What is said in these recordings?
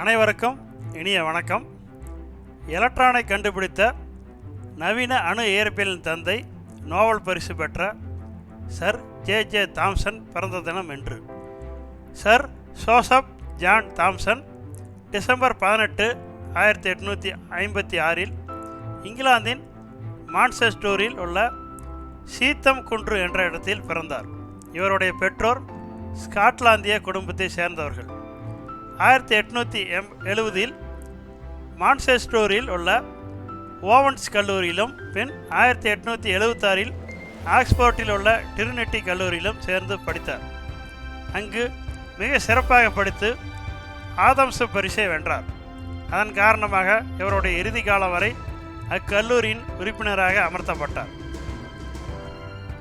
அனைவருக்கும் இனிய வணக்கம். எலக்ட்ரானை கண்டுபிடித்த நவீன அணு இயற்பியலின் தந்தை நோபல் பரிசு பெற்ற சர் ஜே ஜே தாம்சன் பிறந்த தினம் என்று Sir Joseph John Thomson December பதினெட்டு ஆயிரத்தி எட்நூற்றி ஐம்பத்தி ஆறில் இங்கிலாந்தின் மான்செஸ்டூரில் உள்ள சீத்தம் குன்று என்ற இடத்தில் பிறந்தார். இவருடைய பெற்றோர் ஸ்காட்லாந்திய குடும்பத்தை சேர்ந்தவர்கள். ஆயிரத்தி எட்நூற்றி எம் எழுபதில் மான்செஸ்டோரில் உள்ள ஓவன்ஸ் கல்லூரியிலும் பின் ஆயிரத்தி எட்நூற்றி எழுபத்தாறில் ஆக்ஸ்போர்ட்டில் உள்ள டிரினிட்டி கல்லூரியிலும் சேர்ந்து படித்தார். அங்கு மிக சிறப்பாக படித்து ஆதம்ச பரிசை வென்றார். அதன் காரணமாக இவருடைய இறுதி காலம் வரை அக்கல்லூரியின் உறுப்பினராக அமர்த்தப்பட்டார்.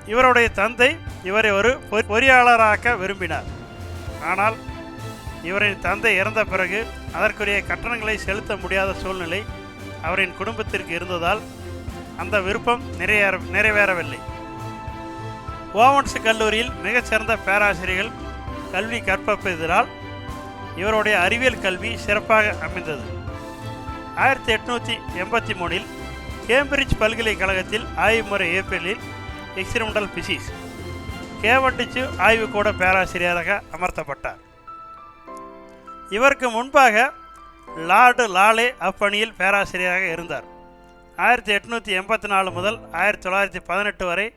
இவருடைய தந்தை இவரை ஒரு பொ- பொறியாளராக்க விரும்பினார். ஆனால் இவரின் தந்தை இறந்த பிறகு அதற்குரிய கட்டணங்களை செலுத்த முடியாத சூழ்நிலை அவரின் குடும்பத்திற்கு இருந்ததால் அந்த விருப்பம் நிறைவேற நிறைவேறவில்லை. ஓவன்ஸ் கல்லூரியில் மிகச்சிறந்த பேராசிரியர்கள் கல்வி கற்பப்பதினால் இவருடைய அறிவியல் கல்வி சிறப்பாக அமைந்தது. ஆயிரத்தி எட்நூற்றி எண்பத்தி மூணில் கேம்பிரிட்ஜ் பல்கலைக்கழகத்தில் ஆய்வுமுறை ஏப்ரலில் எக்ஸ்பிரிமெண்டல் பிசிக்ஸ் கேவண்டிச்சு ஆய்வுக்கூட பேராசிரியராக அமர்த்தப்பட்டார். இவருக்கு முன்பாக லார்டு லாலே அப்பணியில் பேராசிரியராக இருந்தார். ஆயிரத்தி எட்நூற்றி எண்பத்தி நாலு முதல் ஆயிரத்தி தொள்ளாயிரத்தி பதினெட்டு வரை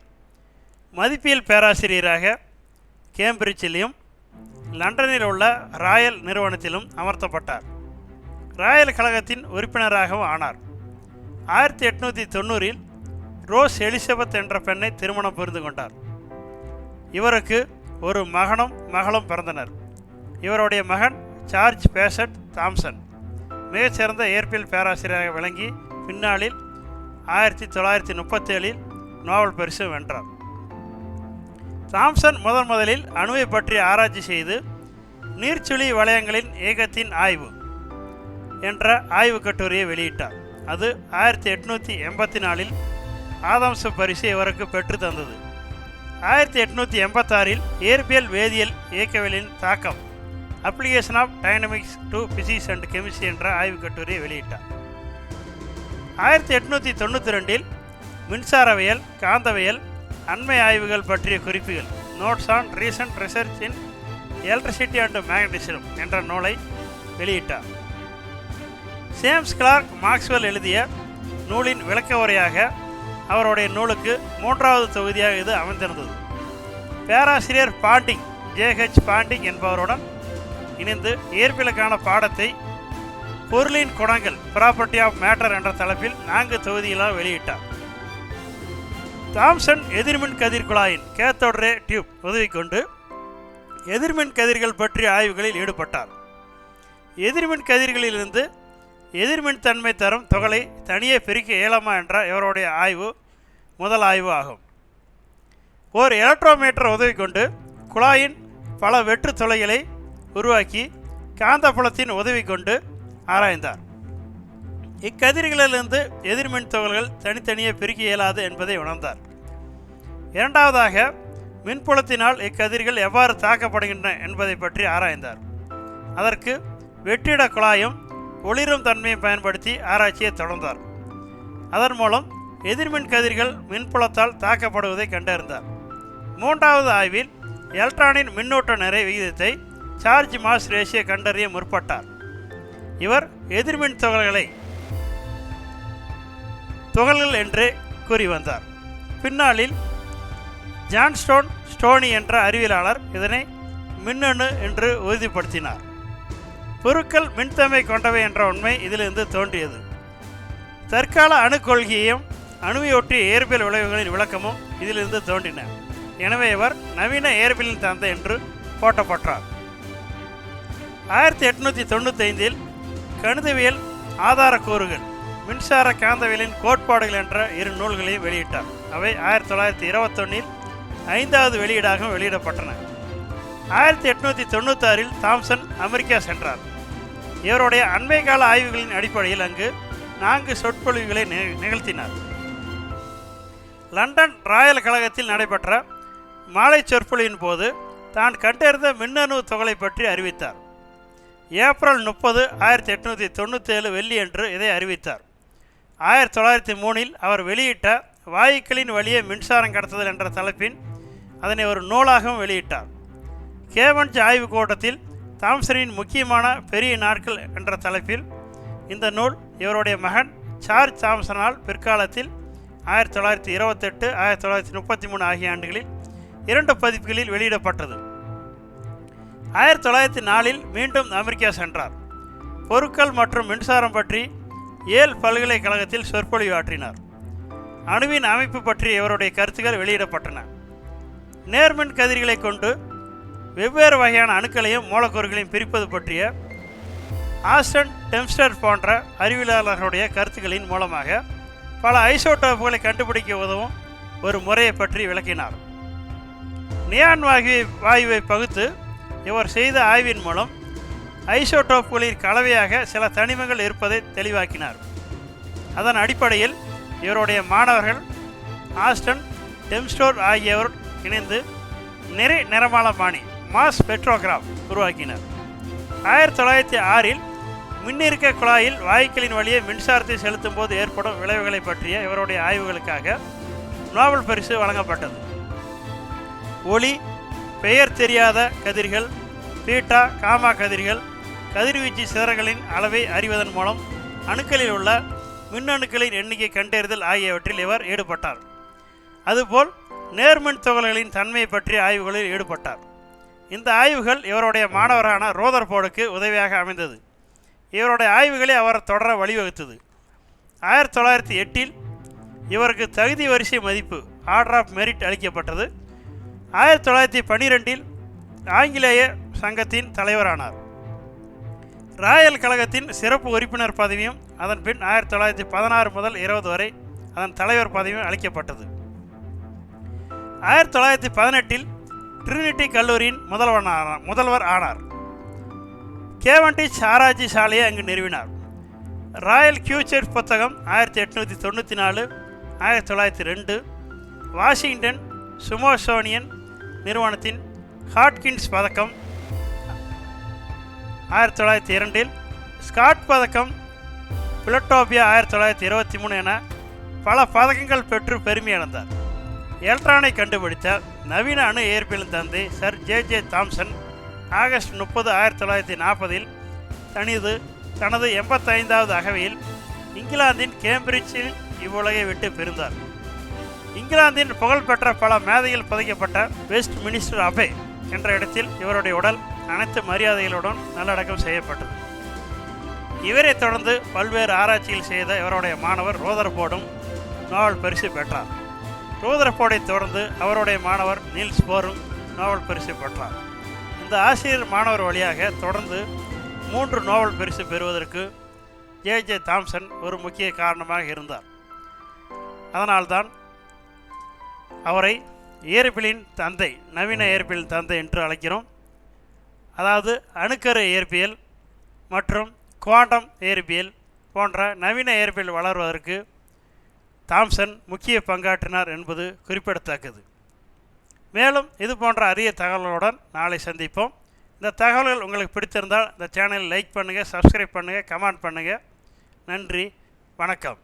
மதிப்பியல் பேராசிரியராக கேம்பிரிட்ஜிலும் லண்டனில் உள்ள ராயல் நிறுவனத்திலும் அமர்த்தப்பட்டார். ராயல் கழகத்தின் உறுப்பினராகவும் ஆனார். ஆயிரத்தி எட்நூற்றி தொண்ணூறில் ரோஸ் எலிசபெத் என்ற பெண்ணை திருமணம் புரிந்து கொண்டார். இவருக்கு ஒரு மகனும் மகளும் பிறந்தனர். இவருடைய மகன் சார்ஜ் பேசட் தாம்சன் மிகச்சிறந்த இயற்பியல் பேராசிரியராக விளங்கி பின்னாளில் ஆயிரத்தி தொள்ளாயிரத்தி முப்பத்தேழில் நோபல் பரிசு வென்றார். தாம்சன் முதன் முதலில் அணுவை பற்றி ஆராய்ச்சி செய்து நீர்ச்சுழி வளையங்களின் இயக்கத்தின் ஆய்வு என்ற ஆய்வுக் கட்டுரையை வெளியிட்டார். அது ஆயிரத்தி எட்நூற்றி எண்பத்தி நாலில் ஆதம்ச பரிசு இவருக்கு பெற்று தந்தது. ஆயிரத்தி எட்நூற்றி எண்பத்தாறில் இயற்பியல் வேதியியல் இயக்கவியலின் தாக்கம் application of dynamics to physics and chemistry என்ற ஆய்வுக் கட்டுரையை வெளியிட்டார். ஆயிரத்தி எட்நூற்றி தொண்ணூற்றி ரெண்டில் மின்சாரவியல் காந்தவியல் அண்மை ஆய்வுகள் பற்றிய குறிப்புகள் notes on recent research in electricity and magnetism என்ற நூலை வெளியிட்டார். சேம்ஸ் கிளார்க் மார்க்ஸ்வெல் எழுதிய நூலின் விளக்க உரையாக அவருடைய நூலுக்கு மூன்றாவது தொகுதியாக இது அமைந்திருந்தது. பேராசிரியர் பாண்டிங் ஜேஹெச் பாண்டிங் என்பவருடன் இணைந்து இயற்பியலுக்கான பாடத்தை பொருளின் குணங்கள் ப்ராப்பர்ட்டி ஆஃப் மேட்டர் என்ற தலைப்பில் நான்கு தொகுதிகளாக வெளியிட்டார். தாம்சன் எதிர்மின் கதிர் குழாயின் கேத்தோட்ரே டியூப் உதவி கொண்டு எதிர்மின் கதிர்கள் பற்றிய ஆய்வுகளில் ஈடுபட்டார். எதிர்மின் கதிர்களிலிருந்து எதிர்மின் தன்மை தரும் தொகலை தனியே பிரிக்க இயலாமா என்ற இவருடைய ஆய்வு முதல் ஆய்வு ஆகும். ஓர் எலக்ட்ரோமீட்டர் உதவி கொண்டு குழாயின் பல வெற்று துளைகளை உருவாக்கி காந்தப்புலத்தின் உதவி கொண்டு ஆராய்ந்தார். இக்கதிர்களிலிருந்து எதிர்மின் துகள்கள் தனித்தனியே பிரிக்க இயலாது என்பதை உணர்ந்தார். இரண்டாவதாக மின்புலத்தினால் இக்கதிர்கள் எவ்வாறு தாக்கப்படுகின்றன என்பதை பற்றி ஆராய்ந்தார். அதற்கு வெற்றிட குழாயும் ஒளிரும் தன்மையை பயன்படுத்தி ஆராய்ச்சியை தொடர்ந்தார். அதன் மூலம் எதிர்மின் கதிர்கள் மின்புலத்தால் தாக்கப்படுவதை கண்டறிந்தார். மூன்றாவது ஆய்வில் எலக்ட்ரானின் மின்னூட்ட நிறை விகிதத்தை சார்ஜ் மாஸ் ரேஷியோ கண்டறிய முற்பட்டார். இவர் எதிர்மின் துகள்களை துகள்கள் என்று கூறி வந்தார். பின்னாளில் ஜான்ஸ்டோன் ஸ்டோனி என்ற அறிவியலாளர் இதனை மின்னணு என்று உறுதிப்படுத்தினார். பொருட்கள் மின்தன்மை கொண்டவை என்ற உண்மை இதிலிருந்து தோன்றியது. தற்கால அணு கொள்கையையும் அணுவையொட்டிய இயற்பியல் விளைவுகளின் விளக்கமும் இதிலிருந்து தோன்றின. எனவே இவர் நவீன இயற்பியலின் தந்தை என்று போட்டப்பட்டார் ஆயிரத்தி எட்நூற்றி தொண்ணூத்தைந்தில் கணிதவியல் ஆதாரக்கூறுகள் மின்சார காந்தவியலின் கோட்பாடுகள் என்ற இரு நூல்களையும் வெளியிட்டார். அவை ஆயிரத்தி தொள்ளாயிரத்தி இருபத்தொன்னில் ஐந்தாவது வெளியீடாகவும் வெளியிடப்பட்டன. ஆயிரத்தி எட்நூற்றி தொண்ணூத்தாறில் தாம்சன் அமெரிக்கா சென்றார். இவருடைய அண்மை கால ஆய்வுகளின் அடிப்படையில் அங்கு நான்கு சொற்பொழிவுகளை நி- நிகழ்த்தினார். லண்டன் ராயல் கழகத்தில் நடைபெற்ற மாலை சொற்பொழிவின் போது தான் கண்டறிந்த மின்னணு தொகலை பற்றி அறிவித்தார். ஏப்ரல் முப்பது ஆயிரத்தி எட்நூற்றி தொண்ணூற்றேழு வெள்ளியன்று இதை அறிவித்தார். ஆயிரத்தி தொள்ளாயிரத்தி மூணில் அவர் வெளியிட்ட வாயுக்களின் வழியே மின்சாரம் கடத்துதல் என்ற தலைப்பின் அதனை ஒரு நூலாகவும் வெளியிட்டார். கேவன்ஜ் ஆய்வுக் கூட்டத்தில் தாம்சனின் முக்கியமான பெரிய நாட்கள் என்ற தலைப்பில் இந்த நூல் இவருடைய மகன் சார்ஜ் தாம்சனால் பிற்காலத்தில் ஆயிரத்தி தொள்ளாயிரத்தி இருபத்தெட்டு ஆயிரத்தி தொள்ளாயிரத்தி முப்பத்தி மூணு ஆகிய ஆண்டுகளில் இரண்டு பதிப்புகளில் வெளியிடப்பட்டது. ஆயிரத்தி தொள்ளாயிரத்தி நாலில் மீண்டும் அமெரிக்கா சென்றார். பொருட்கள் மற்றும் மின்சாரம் பற்றி ஏல் பல்கலைக்கழகத்தில் சொற்பொழிவாற்றினார். அணுவின் அமைப்பு பற்றி இவருடைய கருத்துக்கள் வெளியிடப்பட்டன. நேர்மின் கதிர்களை கொண்டு வெவ்வேறு வகையான அணுக்களையும் மூலக்கூறுகளையும் பிரிப்பது பற்றிய ஆஸ்டன் டெம்ஸ்டர் போன்ற அறிவியலாளர்களுடைய கருத்துக்களின் மூலமாக பல ஐசோடோப்புகளை கண்டுபிடிக்க உதவும் ஒரு முறையை பற்றி விளக்கினார். நியான் வாயுவை வாயுவை பகுத்து இவர் செய்த ஆய்வின் மூலம் ஐசோடோப்புகளின் கலவையாக சில தனிமங்கள் இருப்பதை தெளிவாக்கினார். அதன் அடிப்படையில் இவருடைய மாணவர்கள் ஆஸ்டன் டெம்ஸ்டோர் ஆகியோர் இணைந்து நிறை நிறமாலமானி மாஸ் பெட்ரோகிராஃப் உருவாக்கினர். ஆயிரத்தி தொள்ளாயிரத்தி ஆறில் மின்னிருக்க குழாயில் வாயுக்களின் வழியே மின்சாரத்தை செலுத்தும் போது ஏற்படும் விளைவுகளை பற்றிய இவருடைய ஆய்வுகளுக்காக நோபல் பரிசு வழங்கப்பட்டது. ஒளி பெயர் தெரியாத கதிர்கள் பீட்டா காமா கதிர்கள் கதிர்வீச்சு சிதறங்களின் அளவை அறிவதன் மூலம் அணுக்களில் உள்ள மின்னணுக்களின் எண்ணிக்கை கண்டறிதல் ஆகியவற்றில் இவர் ஈடுபட்டார். அதுபோல் நேர்மின் துகள்களின் தன்மை பற்றிய ஆய்வுகளில் ஈடுபட்டார். இந்த ஆய்வுகள் இவருடைய மாணவரான ரோதர்போர்டுக்கு உதவியாக அமைந்தது. இவருடைய ஆய்வுகளை அவர் தொடர வழிவகுத்தது. ஆயிரத்தி தொள்ளாயிரத்தி எட்டில் இவருக்கு தகுதி வரிசை மதிப்பு ஆர்டர் ஆஃப் மெரிட் அளிக்கப்பட்டது. ஆயிரத்தி தொள்ளாயிரத்தி பன்னிரெண்டில் ஆங்கிலேய சங்கத்தின் தலைவரானார். ராயல் கழகத்தின் சிறப்பு உறுப்பினர் பதவியும் அதன் பின் ஆயிரத்தி தொள்ளாயிரத்தி பதினாறு முதல் இருபது வரை அதன் தலைவர் பதவியும் அளிக்கப்பட்டது. ஆயிரத்தி தொள்ளாயிரத்தி பதினெட்டில் ட்ரினிட்டி கல்லூரியின் முதல்வனான முதல்வர் ஆனார். கேவண்டிச் ஆராய்ச்சி சாலையை அங்கு நிறுவினார். ராயல் கியூச்சர் புத்தகம் ஆயிரத்தி எட்நூற்றி தொண்ணூற்றி நாலு ஆயிரத்தி தொள்ளாயிரத்தி ரெண்டு வாஷிங்டன் சுமோசோனியன் நிறுவனத்தின் ஹாட்கின்ஸ் பதக்கம் ஆயிரத்தி தொள்ளாயிரத்தி இரண்டில் ஸ்காட் பதக்கம் பிலட்டோபியா ஆயிரத்தி தொள்ளாயிரத்தி இருபத்தி மூணு என பல பதக்கங்கள் பெற்று பெருமை அடைந்தார் எலக்ட்ரானை கண்டுபிடித்த நவீன அணு இயற்பியலின் தந்தை Sir J J Thomson August முப்பது ஆயிரத்தி தொள்ளாயிரத்தி நாற்பதில் தனது தனது எண்பத்தைந்தாவது அகவையில் இங்கிலாந்தின் கேம்பிரிட்ஜில் இவ்வுலகை விட்டு பிரிந்தார். இங்கிலாந்தின் புகழ்பெற்ற பல மேதையில் புதைக்கப்பட்ட வெஸ்ட் மினிஸ்டர் அபே என்ற இடத்தில் இவருடைய உடல் அனைத்து மரியாதைகளுடன் நல்லடக்கம் செய்யப்பட்டது. இவரை தொடர்ந்து பல்வேறு ஆராய்ச்சிகள் செய்த இவருடைய மாணவர் ரோதர்போர்டும் நோபல் பரிசு பெற்றார். ரோதர்போர்டை தொடர்ந்து அவருடைய மாணவர் நீல்ஸ் போரும் நோபல் பரிசு பெற்றார். இந்த ஆசிரியர் மாணவர் வழியாக தொடர்ந்து மூன்று நோபல் பரிசு பெறுவதற்கு ஜே ஜே தாம்சன் ஒரு முக்கிய காரணமாக இருந்தார். அதனால்தான் அவரை இயற்பியலின் தந்தை நவீன இயற்பியல் தந்தை என்று அழைக்கிறோம். அதாவது அணுக்கரு இயற்பியல் மற்றும் குவாண்டம் இயற்பியல் போன்ற நவீன இயற்பியல் வளர்வதற்கு தாம்சன் முக்கிய பங்காற்றினார் என்பது குறிப்பிடத்தக்கது. மேலும் இது போன்ற அரிய தகவல்களுடன் நாளை சந்திப்போம். இந்த தகவல்கள் உங்களுக்கு பிடித்திருந்தால் இந்த சேனலை லைக் பண்ணுங்கள் சப்ஸ்கிரைப் பண்ணுங்கள் கமெண்ட் பண்ணுங்கள் நன்றி வணக்கம்.